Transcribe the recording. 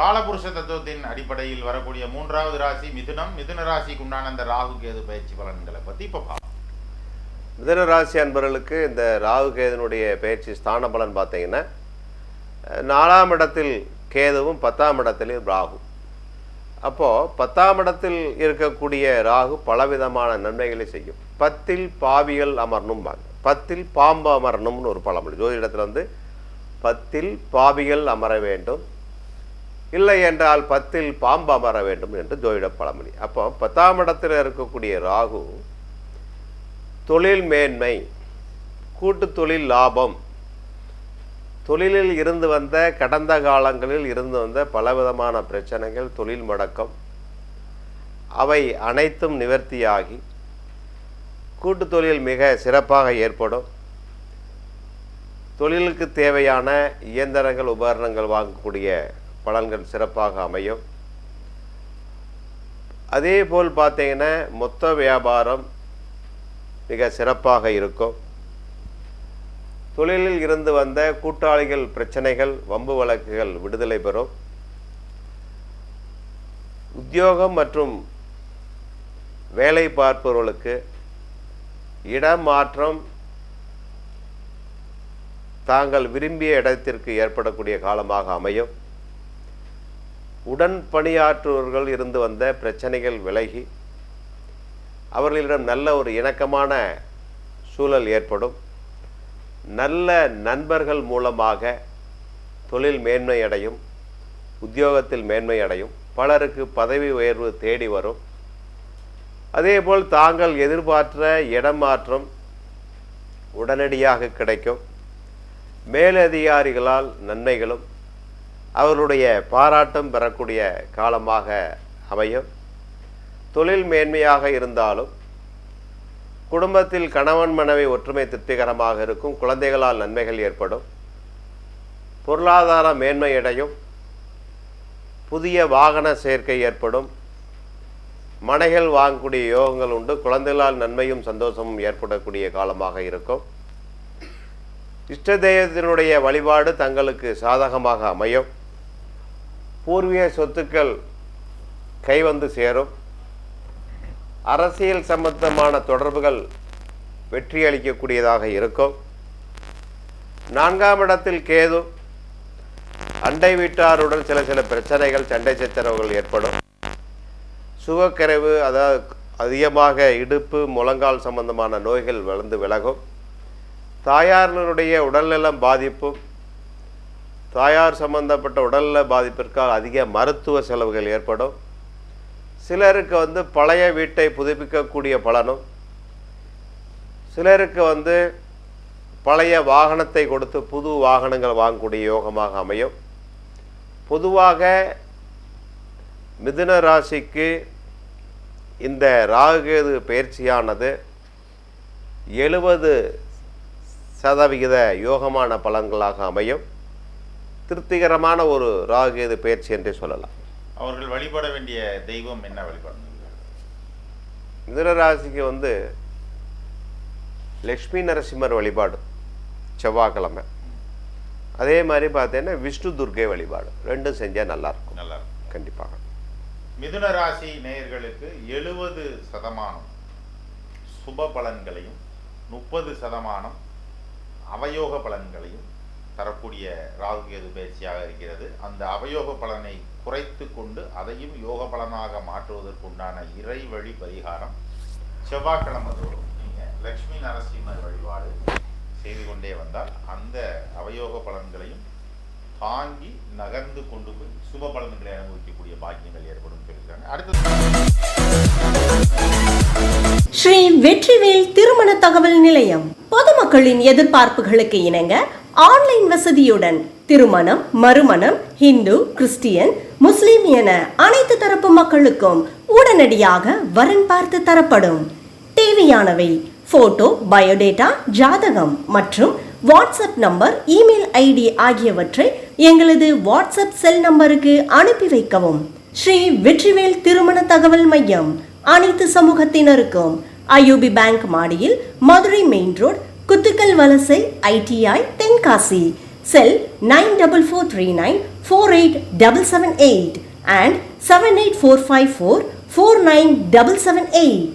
காலபுருஷ தத்துவத்தின் அடிப்படையில் வரக்கூடிய மூன்றாவது ராசி மிதுனம். மிதுன ராசிக்கு உண்டான அந்த ராகு கேது பயிற்சி பலன்களை பற்றி இப்போ பார்ப்போம். மிதுன ராசி அன்பர்களுக்கு இந்த ராகு கேதுனுடைய பயிற்சி ஸ்தான பலன் பார்த்தீங்கன்னா நாலாம் இடத்தில் கேதுவும் பத்தாம் இடத்திலும் ராகு அப்போது பத்தாம் இடத்தில் இருக்கக்கூடிய ராகு பலவிதமான நன்மைகளை செய்யும். பத்தில் பாவிகள் அமரணும்பாங்க பத்தில் பாம்பு அமரணும்னு ஒரு பழமொழி. ஜோதிடத்தில் வந்து பத்தில் பாவிகள் அமர வேண்டும். இல்லை என்றால் பத்தில் பாம்பு அமர வேண்டும் என்று ஜோதிட பழமொழி. அப்போ பத்தாம் இடத்தில் இருக்கக்கூடிய ராகு தொழில் மேன்மை கூட்டு தொழில் லாபம் தொழிலில் இருந்து வந்த கடந்த காலங்களில் இருந்து வந்த பலவிதமான பிரச்சனைகள் தொழில் முடக்கம் அவை அனைத்தும் நிவர்த்தியாகி கூட்டு தொழில் மிக சிறப்பாக ஏற்படும். தொழிலுக்கு தேவையான இயந்திரங்கள் உபகரணங்கள் வாங்கக்கூடிய பலன்கள் சிறப்பாக அமையும். அதே போல் பார்த்தீங்கன்னா மொத்த வியாபாரம் மிக சிறப்பாக இருக்கும். தொழிலில் இருந்து வந்த கூட்டாளிகள் பிரச்சனைகள் வம்பு வழக்குகள் விடுதலை பெறும். உத்தியோகம் மற்றும் வேலை பார்ப்பவர்களுக்கு இடமாற்றம் தாங்கள் விரும்பிய இடத்திற்கு ஏற்படக்கூடிய காலமாக அமையும். உடன் பணியாற்றுவர்கள் இருந்து வந்த பிரச்சனைகள் விலகி அவர்களிடம் நல்ல ஒரு இணக்கமான சூழல் ஏற்படும். நல்ல நண்பர்கள் மூலமாக தொழில் மேன்மை அடையும் உத்தியோகத்தில் மேன்மை அடையும் பலருக்கு பதவி உயர்வு தேடி வரும். அதேபோல் தாங்கள் எதிர்பார்த்த இடம் மாற்றம் உடனடியாக கிடைக்கும். மேலதிகாரிகளால் நன்மைகளும் அவர்களுடைய பாராட்டம் பெறக்கூடிய காலமாக அமையும். தொழில் மேன்மையாக இருந்தாலும் குடும்பத்தில் கணவன் மனைவி ஒற்றுமை திருப்திகரமாக இருக்கும் குழந்தைகளால் நன்மைகள் ஏற்படும். பொருளாதார மேன்மையடையும் புதிய வாகன சேர்க்கை ஏற்படும். மனைகள் வாங்கக்கூடிய யோகங்கள் உண்டு. குழந்தைகளால் நன்மையும் சந்தோஷமும் ஏற்படக்கூடிய காலமாக இருக்கும். இஷ்ட தெய்வத்தினுடைய வழிபாடு தங்களுக்கு சாதகமாக அமையும். பூர்வீக சொத்துக்கள் கைவந்து சேரும். அரசியல் சம்பந்தமான தொடர்புகள் வெற்றியளிக்கக்கூடியதாக இருக்கும். நான்காம் இடத்தில் கேது. அண்டை வீட்டாருடன் சில சில பிரச்சனைகள் சண்டை சச்சரவுகள் ஏற்படும். சுகக்கரைவு அதாவது அதிகமாக இடுப்பு முழங்கால் சம்பந்தமான நோய்கள் வளர்ந்து விலகும். தாயார்களுடைய உடல்நலம் பாதிப்பும் தாயார் சம்பந்தப்பட்ட உடல்நல பாதிப்பிற்காக அதிக மருத்துவ செலவுகள் ஏற்படும். சிலருக்கு வந்து பழைய வீட்டை புதுப்பிக்கக்கூடிய பலனும். சிலருக்கு வந்து பழைய வாகனத்தை கொடுத்து புது வாகனங்கள் வாங்கக்கூடிய யோகமாக அமையும். பொதுவாக மிதுன ராசிக்கு இந்த ராகுகேது பயிற்சியானது எழுபது சதவிகித யோகமான பலன்களாக அமையும். திருப்திகரமான ஒரு ராகுகேது பயிற்சி என்றே சொல்லலாம். அவர்கள் வழிபட வேண்டிய தெய்வம் என்ன வழிபடணும் மிதுன ராசிக்கு வந்து லக்ஷ்மி நரசிம்மர் வழிபாடு செவ்வாய்க்கிழமை. அதே மாதிரி பார்த்தீங்கன்னா விஷ்ணு துர்க்கை வழிபாடு ரெண்டும் செஞ்சால் நல்லாயிருக்கும். நல்லா இருக்கும் கண்டிப்பாக. மிதுன ராசி நேயர்களுக்கு எழுபது சதமானம் சுப பலன்களையும் முப்பது சதமானம் அவயோக பலன்களையும் தரக்கூடிய ராகுகேது பயிற்சியாக இருக்கிறது. அந்த அவயோக பலனை குறைத்து கொண்டு அதையும் யோக பலனாக மாற்றுவதற்குண்டான இறை வழி பரிகாரம் செவ்வாய்க்கிழமை தோறும் நீங்கள் லக்ஷ்மி நரசிம்மர் வழிபாடு செய்து கொண்டே வந்தால் அந்த அவயோக பலன்களையும் தாங்கி நகர்ந்து கொண்டு போய் சுப பலன்களை அனுபவிக்கக்கூடிய பாக்கியங்கள் ஏற்படும் சொல்லியிருக்காங்க. அடுத்தது ஸ்ரீ வெற்றிவேல் திருமண தகவல் நிலையம். பொதுமக்களின் எதிர்பார்ப்புகளுக்கு இணங்க ஆன்லைன் வசதியுடன் திருமணம் மறுமணம் ஹிந்து கிறிஸ்டியன் முஸ்லிம் என அனைத்து தரப்பு மக்களுக்கும் உடனடியாக வரன் பார்த்து தரப்படும். தேவையானவை போட்டோ பயோடேட்டா ஜாதகம் மற்றும் வாட்ஸ்அப் நம்பர் இமெயில் ஐடி ஆகியவற்றை எங்களது வாட்ஸ்அப் செல் நம்பருக்கு அனுப்பி வைக்கவும். ஸ்ரீ வெற்றிவேல் திருமண தகவல் மையம் அனைத்து சமூகத்தினருக்கும். ஐயூபி பேங்க் மாடியில் Madurai main road Kuthukkal Valasai ITI Tenkasi cell nine double four three nine four eight double seven eight and seven eight four five four four nine double seven eight